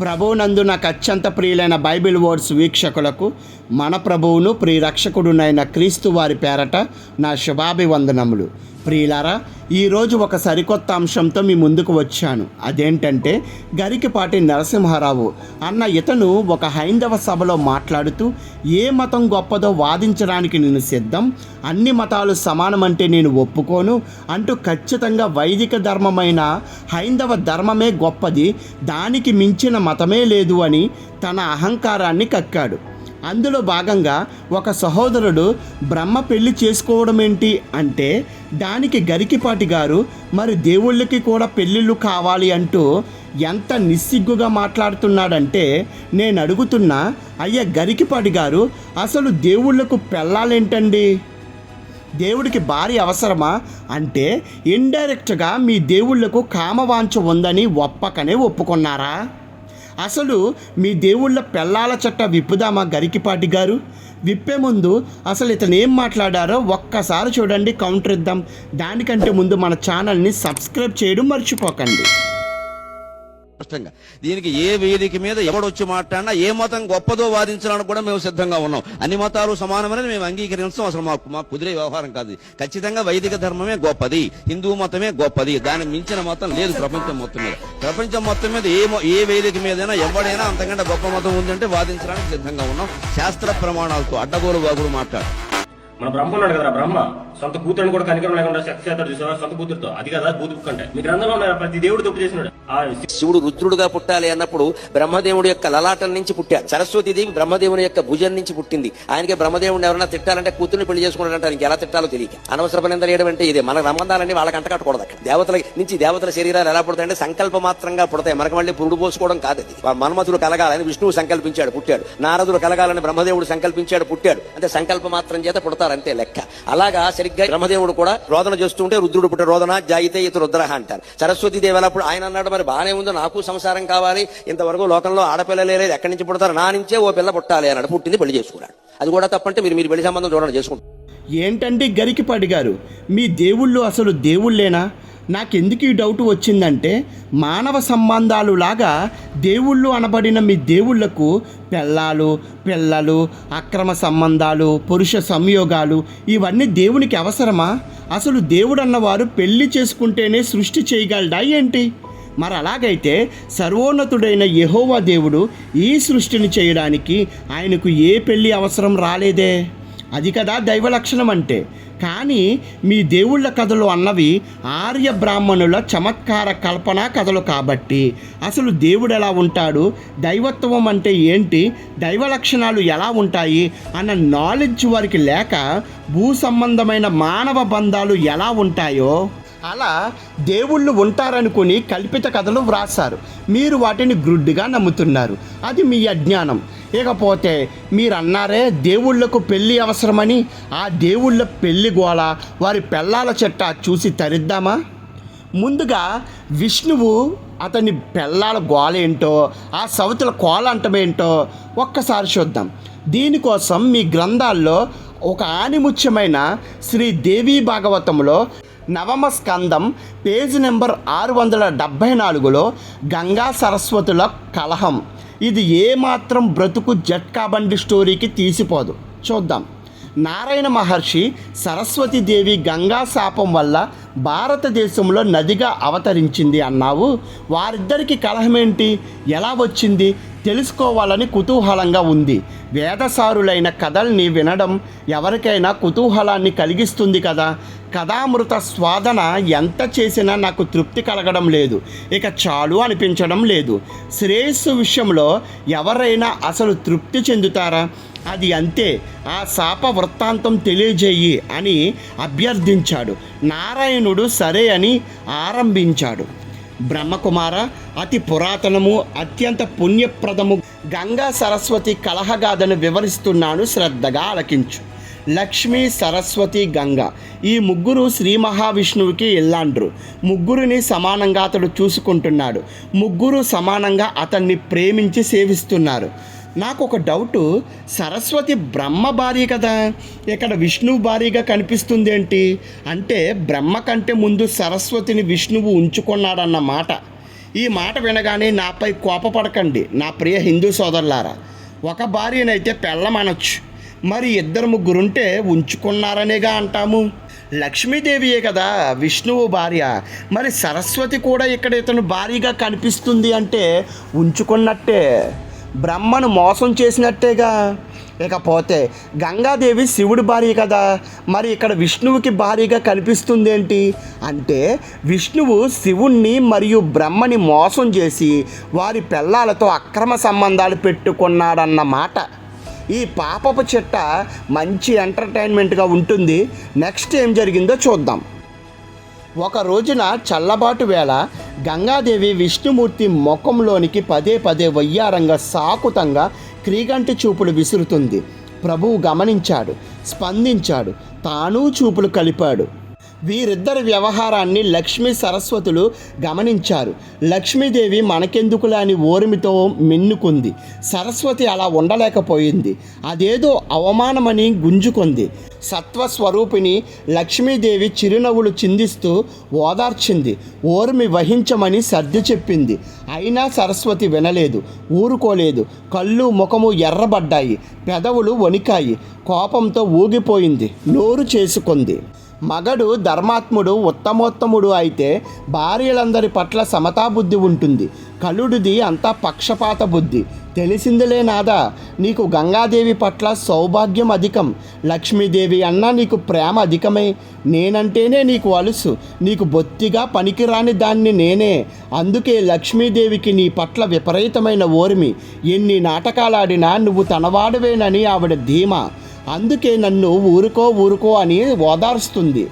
ప్రభువునందు నాకు అత్యంత ప్రియులైన బైబిల్ వర్డ్స్ వీక్షకులకు మన ప్రభువును ప్రియరక్షకుడునైన క్రీస్తు వారి పేరట నా శుభాభివందనములు. ప్రియులారా ఈరోజు ఒక సరికొత్త అంశంతో మీ ముందుకు వచ్చాను. అదేంటంటే గరికిపాటి నరసింహారావు అన్న ఇతను ఒక హైందవ సభలో మాట్లాడుతూ ఏ మతం గొప్పదో వాదించడానికి నేను సిద్ధం అన్ని మతాలు సమానమంటే నేను ఒప్పుకోను అంటూ ఖచ్చితంగా వైదిక ధర్మమైన హైందవ ధర్మమే గొప్పది దానికి మించిన మతమే లేదు అని తన అహంకారాన్ని కక్కాడు. అందులో భాగంగా ఒక సహోదరుడు బ్రహ్మ పెళ్ళి చేసుకోవడం ఏంటి అంటే దానికి గరికిపాటి గారు మరి దేవుళ్ళకి కూడా పెళ్ళిళ్ళు కావాలి అంటూ ఎంత నిస్సిగ్గుగా మాట్లాడుతున్నాడంటే నేను అడుగుతున్నా అయ్యా గరికిపాటి గారు అసలు దేవుళ్ళకు పెళ్ళాలేంటండి? దేవుడికి భారీ అవసరమా? అంటే ఇండైరెక్ట్గా మీ దేవుళ్ళకు కామవాంఛ ఉందని ఒప్పకనే ఒప్పుకున్నారా? అసలు మీ దేవుళ్ళ పెళ్ళాల చట్ట విప్పుదామా గరికిపాటి గారు? విప్పే ముందు అసలు ఇతను ఏం మాట్లాడారో ఒక్కసారి చూడండి కౌంటర్ ఇద్దాం. దానికంటే ముందు మన ఛానల్ని సబ్స్క్రైబ్ చేయడం మర్చిపోకండి. స్పష్టంగా దీనికి ఏ వేదిక మీద ఎవడొచ్చి మాట్లాడినా ఏ మతం గొప్పదో వాదించడానికి కూడా మేము సిద్ధంగా ఉన్నాం. అన్ని మతాలు సమానమని మేము అంగీకరించడం అసలు మాకు మా కుదిరే వ్యవహారం కాదు ఖచ్చితంగా వైదిక ధర్మమే గొప్పది. హిందూ మతమే గొప్పది. దాని మించిన మతం లేదు ప్రపంచం మొత్తం మీద. ప్రపంచం మొత్తం మీద ఏ ఏ వేదిక మీదైనా ఎవడైనా అంతకంటే గొప్ప మతం ఉందంటే వాదించడానికి సిద్ధంగా ఉన్నాం. శాస్త్ర ప్రమాణాలతో అడ్డగోలు బాగుడు మాట్లాడు. మన బ్రహ్మ ఉన్నాడు కదా బ్రహ్మ? సొంత కూతురుని కూడా కనికరం లేకుండా సెక్స్ చేస్తాడు చూసావా? సొంత కూతురుతో. అది కదా బూతు బుక్ అంటే. మీ గ్రంథంలో ఉన్న ప్రతి దేవుడు తప్పు చేసినాడు. ఆ శివుడు రుద్రుడుగా పుట్టాలి అన్నప్పుడు బ్రహ్మదేవుడి యొక్క లలాటం నుంచి పుట్టాడు సరస్వతీదేవి బ్రహ్మదేవుని యొక్క భుజం నుంచి పుట్టింది. ఆయనకి బ్రహ్మదేవుని ఎవరైనా తిట్టాలంటే కూతుర్ని పెళ్ళి చేసుకుంటారంటారు ఇంకెలా తిట్టాలో తెలియక. అనవసర పనిందలు వేయడం అంటే ఇదే. మన సంబంధాలన్నీ వాళ్ళకి అంటకట్టకూడదు అక్కడ. దేవతల నుంచి దేవతల శరీరాలు ఎలా పుడతాయంటే సంకల్ప మాత్రంగా పుడతాయి. మనకు మళ్ళీ పురుడు పోసుకోవడం కాదు అది. మన్మథుడు కలగాలని విష్ణువు సంకల్పించాడు పుట్టాడు. నారదుడు కలగాలని బ్రహ్మదేవుడు సంకల్పించాడు పుట్టాడు. అంటే సంకల్ప మాత్రం చేత పుడతారంతే లెక్క. అలాగా సరిగ్గా బ్రహ్మదేవుడు కూడా రోదన చేస్తుంటే రుద్రుడు పుట్ట రోదన జాయితే ఇతరు రుద్రహ అంటారు. సరస్వతి దేవలప్పుడు ఆయన అన్నాడు మరి బాగానే ఉందో నాకు సంసారం కావాలి. ఇంతవరకు లోకంలో ఆడపిల్లలే లేదు ఎక్కడి నుంచి పుడతారు? నా నుంచే ఓ పిల్ల పుట్టాలి అన్నాడు. పుట్టింది పెళ్ళి చేసుకున్నాడు. అది కూడా తప్పంటే మీరు మీరు పెళ్ళి సంబంధం చూడండి చేసుకుంటారు. ఏంటండి గరికిపాటి గారు? మీ దేవుళ్ళు అసలు దేవుళ్ళేనా? నాకెందుకు ఈ డౌట్ వచ్చిందంటే మానవ సంబంధాలు లాగా దేవుళ్ళు అనబడిన మీ దేవుళ్ళకు పెళ్ళాలు పిల్లలు అక్రమ సంబంధాలు పురుష సంయోగాలు ఇవన్నీ దేవునికి అవసరమా? అసలు దేవుడు అన్నవారు పెళ్ళి చేసుకుంటేనే సృష్టి చేయగలడా ఏంటి? మరి అలాగైతే సర్వోన్నతుడైన యహోవా దేవుడు ఈ సృష్టిని చేయడానికి ఆయనకు ఏ పెళ్ళి అవసరం రాలేదే? అది కదా దైవ లక్షణం అంటే. కానీ మీ దేవుళ్ళ కథలు అన్నవి ఆర్య బ్రాహ్మణుల చమత్కార కల్పన కథలు కాబట్టి అసలు దేవుడు ఎలా ఉంటాడు? దైవత్వం అంటే ఏంటి? దైవ లక్షణాలు ఎలా ఉంటాయి? అన్న నాలెడ్జ్ వారికి లేక భూ సంబంధమైన మానవ బంధాలు ఎలా ఉంటాయో? అలా దేవుళ్ళు ఉంటారనుకుని కల్పిత కథలు వ్రాసారు మీరు వాటిని గ్రుడ్డిగా నమ్ముతున్నారు. అది మీ అజ్ఞానం. ఇకపోతే మీరు అన్నారే దేవుళ్ళకు పెళ్ళి అవసరమని ఆ దేవుళ్ళ పెళ్ళి గోళ వారి పెళ్ళాల చెట్ట చూసి తరిద్దామా? ముందుగా విష్ణువు అతని పెళ్ళాల గోళ ఏంటో ఆ సవతుల కోల అంటమేంటో ఒక్కసారి చూద్దాం. దీనికోసం మీ గ్రంథాల్లో ఒక ఆనిముత్యమైన శ్రీ దేవీ భాగవతంలో నవమ స్కందం పేజ్ నెంబర్ ఆరు వందల డెబ్భై నాలుగులో గంగా సరస్వతుల కలహం. ఇది ఏమాత్రం బ్రతుకు జట్కాబండి స్టోరీకి తీసిపోదు. చూద్దాం. నారాయణ మహర్షి సరస్వతీదేవి గంగా శాపం వల్ల భారతదేశంలో నదిగా అవతరించింది అన్నావు. వారిద్దరికి కలహమేంటి? ఎలా వచ్చింది? తెలుసుకోవాలని కుతూహలంగా ఉంది. వేదసారులైన కథల్ని వినడం ఎవరికైనా కుతూహలాన్ని కలిగిస్తుంది కదా. కథామృత స్వాదన ఎంత చేసినా నాకు తృప్తి కలగడం లేదు. ఇక చాలు అనిపించడం లేదు. శ్రేయస్సు విషయంలో ఎవరైనా అసలు తృప్తి చెందుతారా? అది అంతే. ఆ శాప వృత్తాంతం తెలియజేయి అని అభ్యర్థించాడు. నారాయణుడు సరే అని ఆరంభించాడు. బ్రహ్మకుమార అతి పురాతనము అత్యంత పుణ్యప్రదము గంగా సరస్వతి కలహగాథను వివరిస్తున్నాను. శ్రద్ధగా ఆలకించు. లక్ష్మి సరస్వతి గంగ. ఈ ముగ్గురు శ్రీ మహావిష్ణువుకి ఇల్లాండ్రు. ముగ్గురిని సమానంగా అతడు చూసుకుంటున్నాడు. ముగ్గురు సమానంగా అతన్ని ప్రేమించి సేవిస్తున్నారు. నాకు ఒక డౌటు సరస్వతి బ్రహ్మ భార్య కదా. ఇక్కడ విష్ణువు భార్యగా కనిపిస్తుంది ఏంటి అంటే బ్రహ్మ కంటే ముందు సరస్వతిని విష్ణువు ఉంచుకున్నాడన్న మాట. ఈ మాట వినగానే నాపై కోపపడకండి నా ప్రియ హిందూ సోదరులారా. ఒక భార్యనైతే పెళ్ళమనొచ్చు. మరి ఇద్దరు ముగ్గురుంటే ఉంచుకున్నారనేగా అంటాము. లక్ష్మీదేవియే కదా విష్ణువు భార్య. మరి సరస్వతి కూడా ఇక్కడ ఇతను భారీగా కనిపిస్తుంది అంటే ఉంచుకున్నట్టే. బ్రహ్మను మోసం చేసినట్టేగా. ఇకపోతే గంగాదేవి శివుడి భార్య కదా. మరి ఇక్కడ విష్ణువుకి భారీగా కనిపిస్తుంది ఏంటి అంటే విష్ణువు శివుణ్ణి మరియు బ్రహ్మని మోసం చేసి వారి పిల్లలతో అక్రమ సంబంధాలు పెట్టుకున్నాడన్నమాట. ఈ పాపపు చిట్ట మంచి ఎంటర్టైన్మెంట్గా ఉంటుంది. నెక్స్ట్ ఏం జరిగిందో చూద్దాం. ఒక రోజున చల్లబాటు వేళ గంగాదేవి విష్ణుమూర్తి ముఖంలోనికి పదే పదే వయ్యారంగా సాకుతంగా క్రీగంటి చూపులు విసురుతుంది. ప్రభువు గమనించాడు స్పందించాడు తాను చూపులు కలిపాడు. వీరిద్దరి వ్యవహారాన్ని లక్ష్మీ సరస్వతులు గమనించారు. లక్ష్మీదేవి మనకెందుకులా అని ఓర్మితో మిన్నుకుంది. సరస్వతి అలా ఉండలేకపోయింది. అదేదో అవమానమని గుంజుకుంది. సత్వస్వరూపిణి లక్ష్మీదేవి చిరునవ్వులు చిందిస్తూ ఓదార్చింది. ఓర్మి వహించమని సర్ది చెప్పింది. అయినా సరస్వతి వినలేదు ఊరుకోలేదు. కళ్ళు ముఖము ఎర్రబడ్డాయి. పెదవులు వణికాయి. కోపంతో ఊగిపోయింది. నోరు చేసుకుంది. మగడు ధర్మాత్ముడు ఉత్తమోత్తముడు అయితే భార్యలందరి పట్ల సమతాబుద్ధి ఉంటుంది. కలుడిది అంతా పక్షపాత బుద్ధి. తెలిసిందిలే నాదా నీకు గంగాదేవి పట్ల సౌభాగ్యం అధికం. లక్ష్మీదేవి అన్నా నీకు ప్రేమ అధికమే. నేనంటేనే నీకు అలుసు. నీకు బొత్తిగా పనికిరాని దాన్ని నేనే. అందుకే లక్ష్మీదేవికి నీ పట్ల విపరీతమైన ఓర్మి. ఎన్ని నాటకాలాడినా నువ్వు తనవాడవేనని ఆవిడ ధీమా. అందుకే నన్ను ఊరుకో ఊరుకో అని ఓదార్స్తుంది.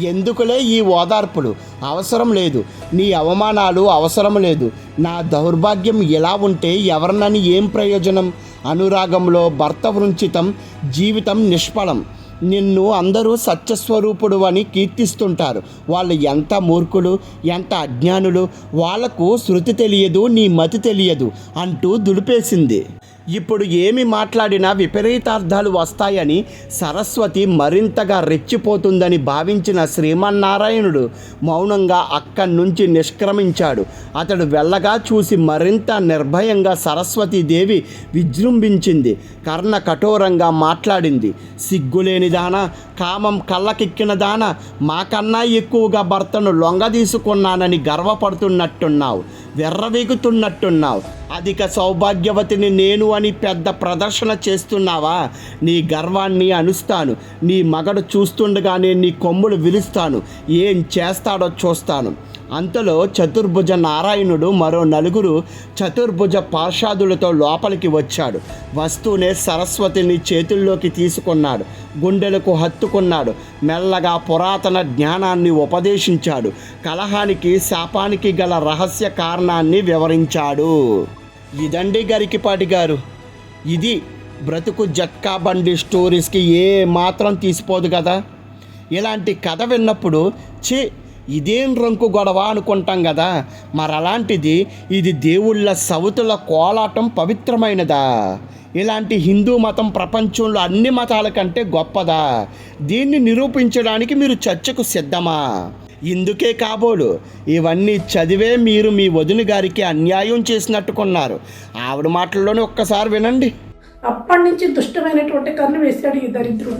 ఎందుకులే ఈ ఓదార్పులు? అవసరం లేదు. నీ అవమానాలు అవసరం లేదు. నా దౌర్భాగ్యం ఇలా ఉంటే ఎవరినని ఏం ప్రయోజనం? అనురాగంలో భర్త వృంచితం జీవితం నిష్ఫలం. నిన్ను అందరూ సత్యస్వరూపుడు అని కీర్తిస్తుంటారు. వాళ్ళు ఎంత మూర్ఖులు ఎంత అజ్ఞానులు? వాళ్ళకు శృతి తెలియదు నీ మతి తెలియదు అంటూ దులిపేసింది. ఇప్పుడు ఏమి మాట్లాడినా విపరీతార్థాలు వస్తాయని సరస్వతి మరింతగా రెచ్చిపోతుందని భావించిన శ్రీమన్నారాయణుడు మౌనంగా అక్కడి నుంచి నిష్క్రమించాడు. అతడు వెళ్ళగా చూసి మరింత నిర్భయంగా సరస్వతీదేవి విజృంభించింది. కర్ణ కఠోరంగా మాట్లాడింది. సిగ్గులేనిదానా కామం కళ్ళకెక్కిన దాన మాకన్నా ఎక్కువగా భర్తను లొంగదీసుకున్నానని గర్వపడుతున్నట్టున్నావు వెర్రవీగుతున్నట్టున్నావు. అధిక సౌభాగ్యవతిని నేను అని పెద్ద ప్రదర్శన చేస్తున్నావా? నీ గర్వాన్ని అనుస్తాను. నీ మగడు చూస్తుండగానే నీ కొమ్ములు విరుస్తాను ఏం చేస్తాడో చూస్తాను. అంతలో చతుర్భుజ నారాయణుడు మరో నలుగురు చతుర్భుజ పార్షాదులతో లోపలికి వచ్చాడు. వస్తూనే సరస్వతిని చేతుల్లోకి తీసుకున్నాడు. గుండెలకు హత్తుకున్నాడు. మెల్లగా పురాతన జ్ఞానాన్ని ఉపదేశించాడు. కలహానికి శాపానికి గల రహస్య కారణాన్ని వివరించాడు. ఇదండి గరికిపాటి గారు. ఇది బ్రతుకు జట్కా బండి స్టోరీస్కి ఏ మాత్రం తీసిపోదు కదా. ఇలాంటి కథ విన్నప్పుడు చీ ఇదేం రంకు గొడవ అనుకుంటాం కదా మరి అలాంటిది ఇది దేవుళ్ళ సవుతుల కోలాటం పవిత్రమైనదా? ఇలాంటి హిందూ మతం ప్రపంచంలో అన్ని మతాల కంటే గొప్పదా? దీన్ని నిరూపించడానికి మీరు చర్చకు సిద్ధమా? ఇందుకే కాబోలు. ఇవన్నీ చదివే మీరు మీ వదిన గారికి అన్యాయం చేసినట్టుకున్నారు. ఆవిడ మాటల్లోనే ఒక్కసారి వినండి. అప్పటి నుంచి దుష్టమైనటువంటి కన్ను వేశాడు ఈ దరిద్రుడు.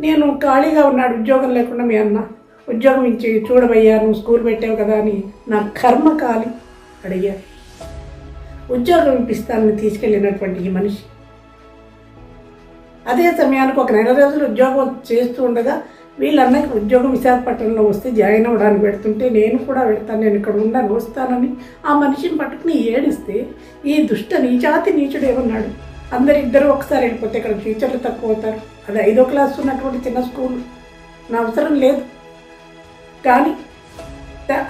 నేను ఖాళీగా ఉన్నాడు ఉద్యోగం లేకుండా మీ అన్న. ఉద్యోగం ఇచ్చి చూడబయ్యా నువ్వు స్కూల్ పెట్టావు కదా అని నా కర్మ కాలి అడిగా ఉద్యోగం ఇప్పిస్తానని తీసుకెళ్ళినటువంటి ఈ మనిషి. అదే సమయానికి ఒక నెల రోజులు ఉద్యోగం చేస్తూ ఉండగా వీళ్ళన్నకి ఉద్యోగం విశాఖపట్నంలో వస్తే జాయిన్ అవ్వడానికి పెడుతుంటే నేను కూడా పెడతాను నేను ఇక్కడ ఉండను వస్తానని ఆ మనిషిని పట్టుకుని ఏడిస్తే ఈ దుష్ట నీచాతి నీచుడు ఏమన్నాడు? అందరిద్దరూ ఒకసారి వెళ్ళిపోతే ఇక్కడ టీచర్లు తక్కువ అవుతారు. అది ఐదో క్లాస్ ఉన్నటువంటి చిన్న స్కూల్. నా అవసరం లేదు. కానీ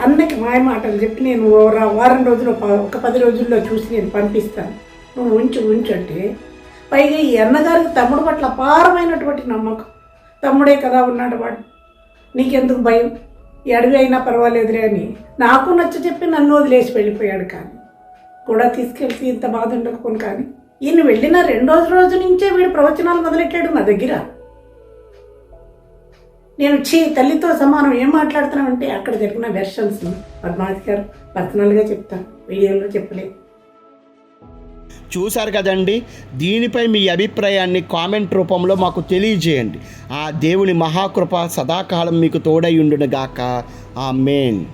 అన్నకి మాయ మాటలు చెప్పి నేను వారం రోజులు ప- ఒక పది రోజుల్లో చూసి నేను పంపిస్తాను. నువ్వు ఉంచు ఉంచు అంటే పైగా ఈ అన్నగారికి తమ్ముడు పట్ల అపారమైనటువంటి నమ్మకం. తమ్ముడే కదా ఉన్నాడు వాడు. నీకెందుకు భయం? ఎడవి అయినా పర్వాలేదురే అని నాకు నచ్చ చెప్పి నన్ను వదిలేసి వెళ్ళిపోయాడు కానీ. కూడా తీసుకెళ్తే ఇంత బాధ ఉండకపోను కానీ ఈయన వెళ్ళిన రెండో రోజు నుంచే వీడు ప్రవచనాలు మొదలెట్టాడు నా దగ్గర. నేను చీ తల్లితో సమానం ఏం మాట్లాడుతున్నామంటే అక్కడ జరిగిన వెర్షన్స్ పద్మావతి గారు పర్సనల్గా చెప్తాను వీడియోలో చెప్పలేదు చూశారు కదండి దీనిపై మీ అభిప్రాయాన్ని కామెంట్ రూపంలో మాకు తెలియజేయండి. ఆ దేవుని మహాకృప సదాకాలం మీకు తోడై ఉండునుగాక. ఆ మెయిన్